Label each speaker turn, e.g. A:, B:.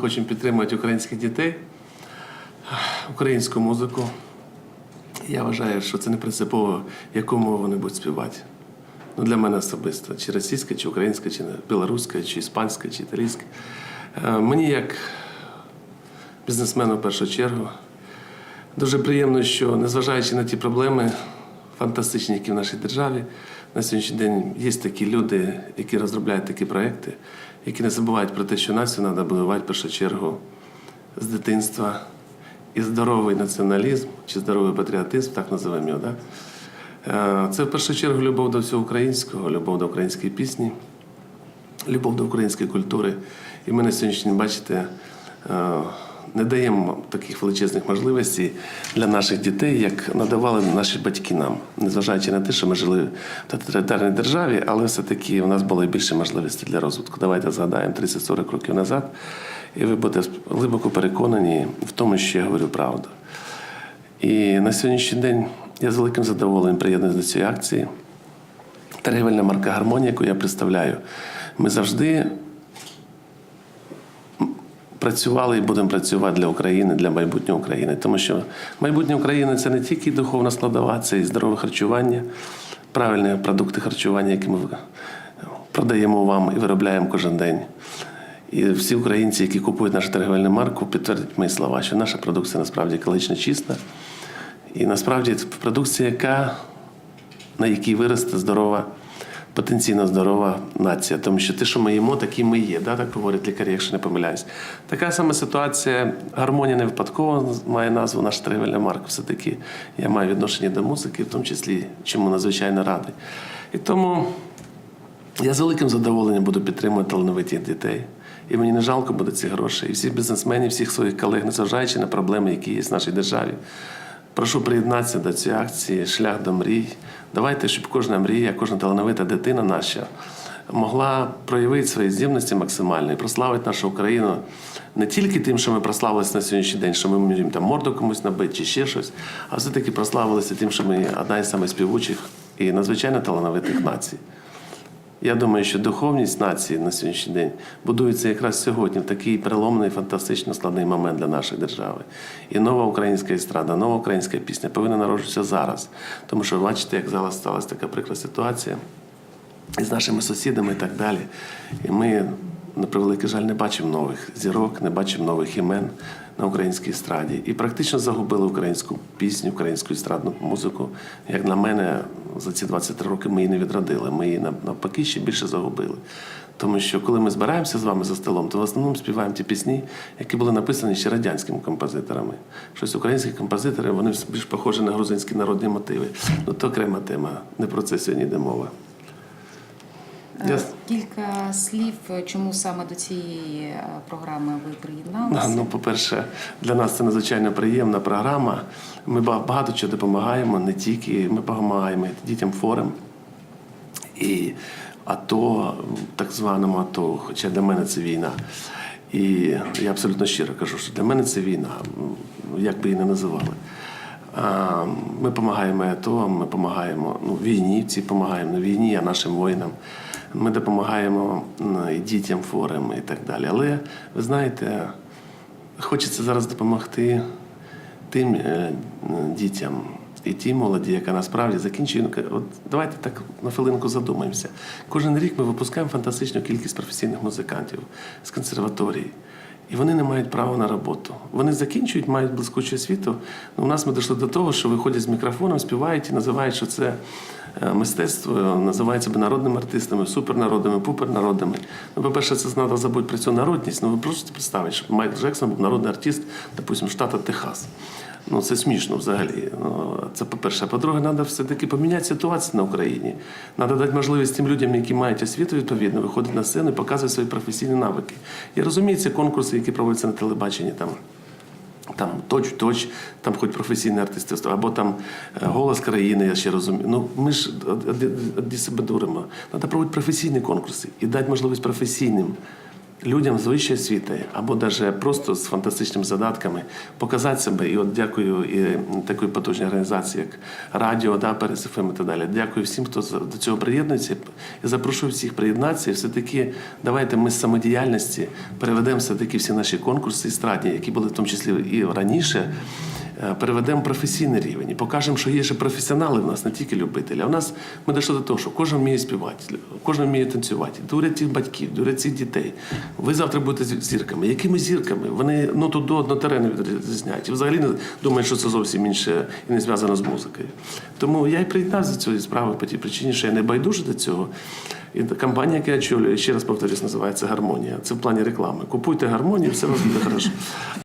A: Хочемо підтримувати українських дітей, українську музику. Я вважаю, що це не принципово, яку мову вони будуть співати. Ну, для мене особисто, чи російська, чи українська, чи білоруська, чи іспанська, чи італійська. Е, Мені як бізнесмену в першу чергу дуже приємно, що незважаючи на ті проблеми фантастичні, які в нашій державі, на сьогоднішній день є такі люди, які розробляють такі проекти, які не забувають про те, що націю треба будувати в першу чергу з дитинства. І здоровий націоналізм чи здоровий патріотизм, так називаємо його, да? Е, це в першу чергу любов до всього українського, любов до української пісні, любов до української культури. І ми на сьогоднішній бачите, е, не даємо таких величезних можливостей для наших дітей, як надавали наші батьки нам, незважаючи на те, що ми жили в тоталітарній державі, але все-таки у нас було більше можливостей для розвитку. Давайте згадаємо 30-40 років назад, і ви будете глибоко переконані в тому, що я говорю правду. І на сьогоднішній день я з великим задоволенням приєднуюсь до цієї акції. Торгівельна марка Гармонія, яку я представляю, ми завжди працювали і будемо працювати для України, для майбутнього України. Тому що майбутнє України це не тільки духовна складова, це і здорове харчування, правильні продукти харчування, які ми продаємо вам і виробляємо кожен день. І всі українці, які купують нашу торгівельну марку, підтвердять мої слова, що наша продукція насправді екологічно чиста. І насправді це продукція, яка, на якій виросте здорова, потенційно здорова нація. Тому що те, що ми їмо, такі ми є, да? так говорять лікарі, якщо не помиляюсь. Така сама ситуація, гармонія не випадково має назву наша торгівельна марка. Все-таки я маю відношення до музики, в тому числі, чому надзвичайно радий. І тому я з великим задоволенням буду підтримувати талановитих дітей. І мені не жалко буде ці гроші. І всіх бізнесменів, всіх своїх колег, незважаючи на проблеми, які є в нашій державі. Прошу приєднатися до цієї акції Шлях до мрій. Давайте, щоб кожна мрія, кожна талановита дитина наша могла проявити свої здібності максимально і прославити нашу Україну не тільки тим, що ми прославилися на сьогоднішній день, що ми можемо там морду комусь набити чи ще щось, а все-таки прославилися тим, що ми одна із самих співучих і надзвичайно талановитих націй. Я думаю, що духовність нації на сьогоднішній день будується якраз сьогодні в такий переломний, фантастично складний момент для нашої держави. І нова українська естрада, нова українська пісня повинна народжуватися зараз. Тому що бачите, як зараз сталася така прикра ситуація із нашими сусідами і так далі. І ми, на превеликий жаль, не бачимо нових зірок, не бачимо нових імен на українській естраді. І практично загубили українську пісню, українську естрадну музику. Як на мене, за ці 23 роки ми її не відродили. Ми її навпаки ще більше загубили. Тому що коли ми збираємося з вами за столом, то в основному співаємо ті пісні, які були написані ще радянськими композиторами. Щось українські композитори, вони більш похожі на грузинські народні мотиви. Ну то окрема тема. Не про це сьогодні йде мова. Я-
B: Е, Кілька слів, чому саме до цієї е, програми ви приєдналися?
A: Ну, по-перше, для нас це надзвичайно приємна програма. Ми багато чого допомагаємо, не тільки ми допомагаємо дітям форум і АТО, так званому АТО, хоча для мене це війна. І я абсолютно щиро кажу, що для мене це війна, як би її не називали. Ми допомагаємо АТО, ми допомагаємо ну, війні, ці допомагаємо на війні, а нашим воїнам. Ми допомагаємо ну, і дітям форум і так далі. Але ви знаєте, хочеться зараз допомогти тим е, дітям і тій молоді, яка насправді закінчує. ну, От давайте так на хвилинку задумаємося. Кожен рік ми випускаємо фантастичну кількість професійних музикантів з консерваторії. І вони не мають права на роботу. Вони закінчують, мають блискучу освіту. Ну, у нас ми дійшли до того, що виходять з мікрофоном, співають і називають, що це мистецтво, називають себе народними артистами, супернародами, пупернародами. Ну, по-перше, це треба забути про цю народність. Ну ви просто представте, що Майкл Джексон був народний артист, допустимо, штату Техас. Ну, це смішно взагалі. Ну, це по-перше. По-друге, треба все-таки поміняти ситуацію на Україні. Треба дати можливість тим людям, які мають освіту відповідно, виходити на сцену і показувати свої професійні навики. Я розумію, це конкурси, які проводяться на телебаченні. Там там точ-точ, там хоч професійні артисти, або там е, голос країни, я ще розумію. Ну ми ж одні себе дуримо. Треба проводити професійні конкурси і дати можливість професійним людям з вищої освіти або навіть просто з фантастичними задатками показати себе. І от дякую і такій потужній організації, як Радіо, да, ФМ і так далі. Дякую всім, хто до цього приєднується. І запрошую всіх приєднатися. І все-таки давайте ми з самодіяльності переведемо все-таки всі наші конкурси естрадні, які були в тому числі і раніше. Е, Переведемо професійний рівень і покажемо, що є ще професіонали в нас, не тільки любителі. А в нас ми дійшли до того, що кожен вміє співати, кожен вміє танцювати. Дурять цих батьків, дурять цих дітей. Ви завтра будете зі- зірками. Якими зірками? Вони ноту до на терени відрізняють. І взагалі не думають, що це зовсім інше і не зв'язано з музикою. Тому я й приєднався до цієї справи по тій причині, що я не байдужий до цього. І компанія, яка я очолюю, ще раз повторюсь, називається Гармонія. Це в плані реклами. Купуйте гармонію, все вас буде хорошо.